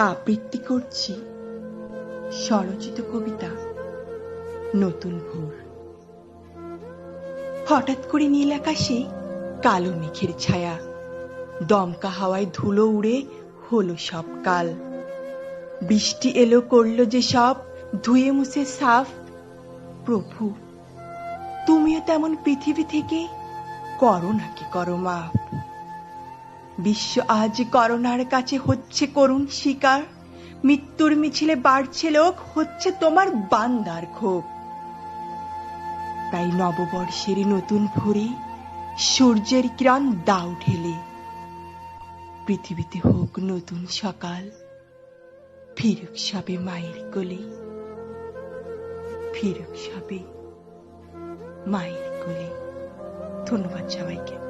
আবৃত্তি করছি স্বরচিত কবিতা নতুন ভোর। হঠাৎ করে নীল আকাশে কালো মেঘের ছায়া, দমকা হাওয়ায় ধুলো উড়ে হলো সব কাল। বৃষ্টি এলো, করল যে সব, ধুয়ে মুছে সাফ। প্রভু, তুমিও তেমন পৃথিবী থেকে করো নাকি করো মাপ বিশ্ব আজ করোনার কাছে হচ্ছে করুণ শিকার। মৃত্যুর মিছিলে বাড়ছে লোক, হচ্ছে তোমার বান্দার ক্ষোভ। তাই নববর্ষের নতুন ভোরে সূর্যের কিরণ দাও ঢেলে। পৃথিবীতে হোক নতুন সকাল, ফিরুক সবে মায়ের কোলে। ফিরুক সবে মায়ের কোলে। ধন্যবাদ সবাইকে।